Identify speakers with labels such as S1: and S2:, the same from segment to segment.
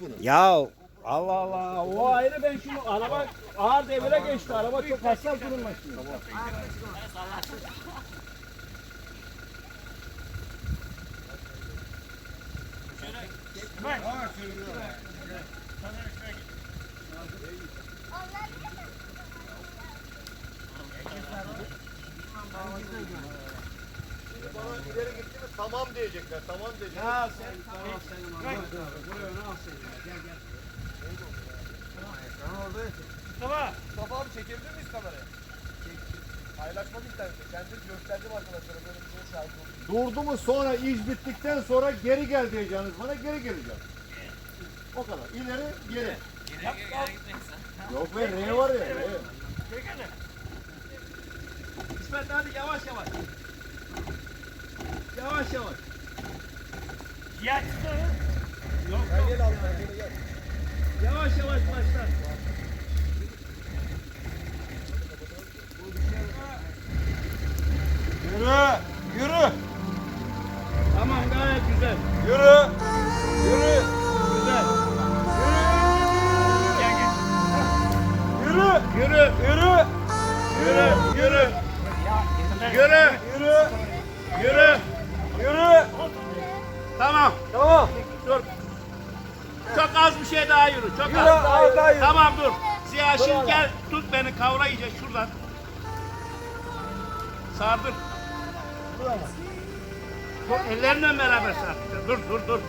S1: bunu.
S2: Ya Allah Allah. O ayrı ben şimdi araba ağır devire geçti. Araba çok hassas durumda şimdi.
S1: Bana ileri mi tamam diyecekler. Tamam diyecekler.
S2: Ya sen tamam Buraya ne alsın? Gel gel.
S1: Mustafa. Mustafa abi çekebilir miyiz kamerayı? Paylaşmak internette. Kendiniz gösterdim arkadaşlara böyle bir şey şahit oldum. Durdu mu sonra iş bittikten sonra geri gel diyeceğiniz bana geri geleceğim. O kadar. İleri geri. Yok be R var ya. R.
S2: İsmet hadi yavaş. Yavaş yavaş.
S3: Ya
S2: Yok
S1: Gel gel abi geri gel.
S2: Yavaş yavaş başla.
S1: Yürü. Yürü.
S2: Tamam gayet güzel.
S1: Yürü. Yürü.
S2: Güzel.
S1: Yürü.
S2: Yürü.
S1: Yürü.
S2: Yürü. Yürü. Yürü.
S1: Yürü.
S2: Yürü.
S1: Yürü.
S2: Tamam.
S1: Tamam.
S2: Şey daha yürü. Çok
S1: Yürü.
S2: az.
S1: Az daha yürü.
S2: Tamam dur. Ziya şimdi gel tut beni kavra iyice şuradan. Sardır. Dur ellerinden beraber sardır. Dur dur dur.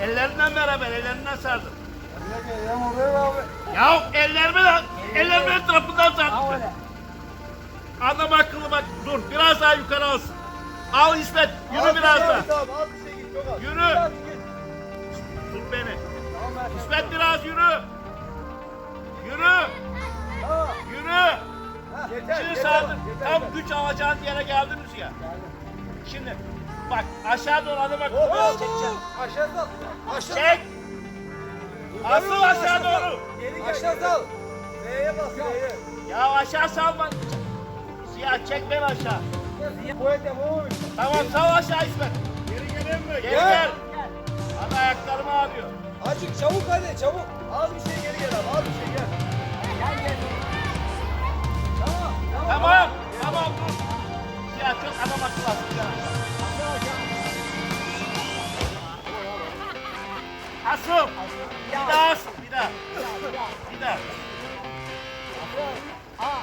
S2: Ellerinden beraber ellerinden sardır. Ya ellerimi de ellerimi etrafından sardır. Adam akıllı bak dur biraz daha yukarı alsın. Al İsmet yürü biraz daha.
S1: Şey çok az.
S2: Yürü. Yürü. Yürü. Yürü.
S1: Yeter.
S2: Şimdi
S1: yeter,
S2: Tam güç alacağın yere geldiniz ya. Şimdi bak aşağı doğru hadi bak.
S1: Hop,
S2: çekeceğim.
S1: Aşağı sal. Aşağı
S2: Çek. Asıl aşağı doğru.
S1: Aşağı sal. V'ye bas.
S2: Ya aşağı salma. Siyah çek beni aşağı. Tamam sal aşağı İsmet. Geri gelin mi? Geri
S1: Gel.
S2: gel. Hadi ayaklarım ağrıyor.
S1: Çabuk hadi çabuk. Az bir şey geri gel abi az bir şey gel. Tamam.
S2: Tamam. Tamam dur. Siyah çok adam akıllı asıl. Asıl. Bir daha asıl. Bir daha. Bir daha. Tamam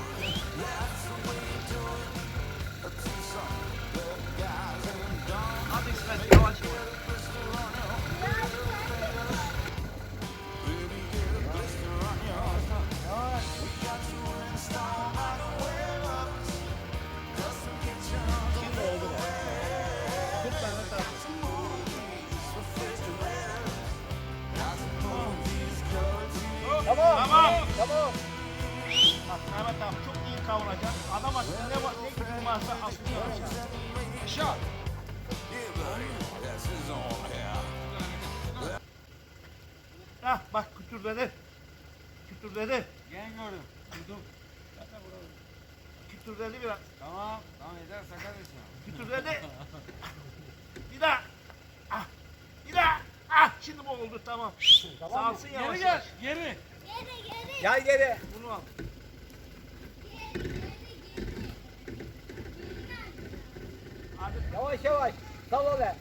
S2: kavracak. Adam aklına ne, var, ne gücün varsa aklına alacak. Şart. Hah bak kütür dedi.
S3: Kütür dedi. Gene gördüm. Duydum.
S2: Kütür dedi biraz.
S3: Tamam. Tamam yeter sakar mısın?
S2: Kütür dedi. bir daha. Ah. Bir daha. Ah şimdi bu oldu tamam. tamam Salsın yavaş.
S3: Geri gel.
S2: Yavaş.
S3: Geri. Geri geri.
S1: Gel geri.
S2: Bunu al.
S1: Yavaş yavaş. Sal öyle.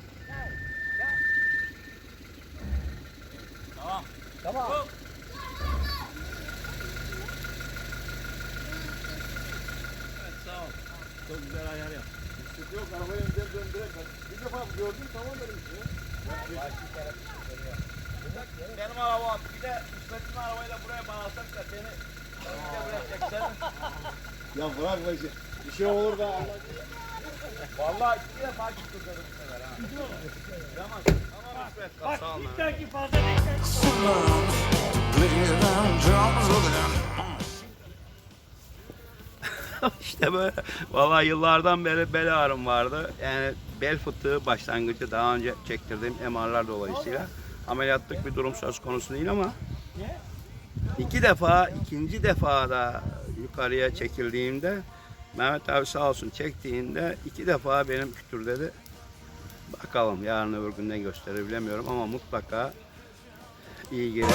S3: Tamam.
S1: Tamam.
S2: Hop. Evet sağ ol. Çok güzel ayar yap.
S1: Yok arabayı önden döndürerek. Bir defa gördüm tamam dedim işte.
S2: Benim arabam bir de İsmet'in arabayla buraya bağlasak da beni bir de buraya çeksen.
S1: Ya bırak bacı.
S4: Bir şey olur da. Vallahi iki defa gitti dedim bu sefer ha. Tamam. Tamam İsmet.
S3: Bak
S4: Sağ ol.
S3: bir tane fazla.
S2: İşte böyle. Vallahi yıllardan beri bel ağrım vardı. Yani bel fıtığı başlangıcı daha önce çektirdiğim MR'lar dolayısıyla ameliyatlık bir durum söz konusu değil ama iki defa, ikinci defa da yukarıya çekildiğimde Mehmet abi sağ olsun çektiğinde iki defa benim kütür dedi. Bakalım yarın öbür gün ne gösterir bilemiyorum ama mutlaka iyi gelir.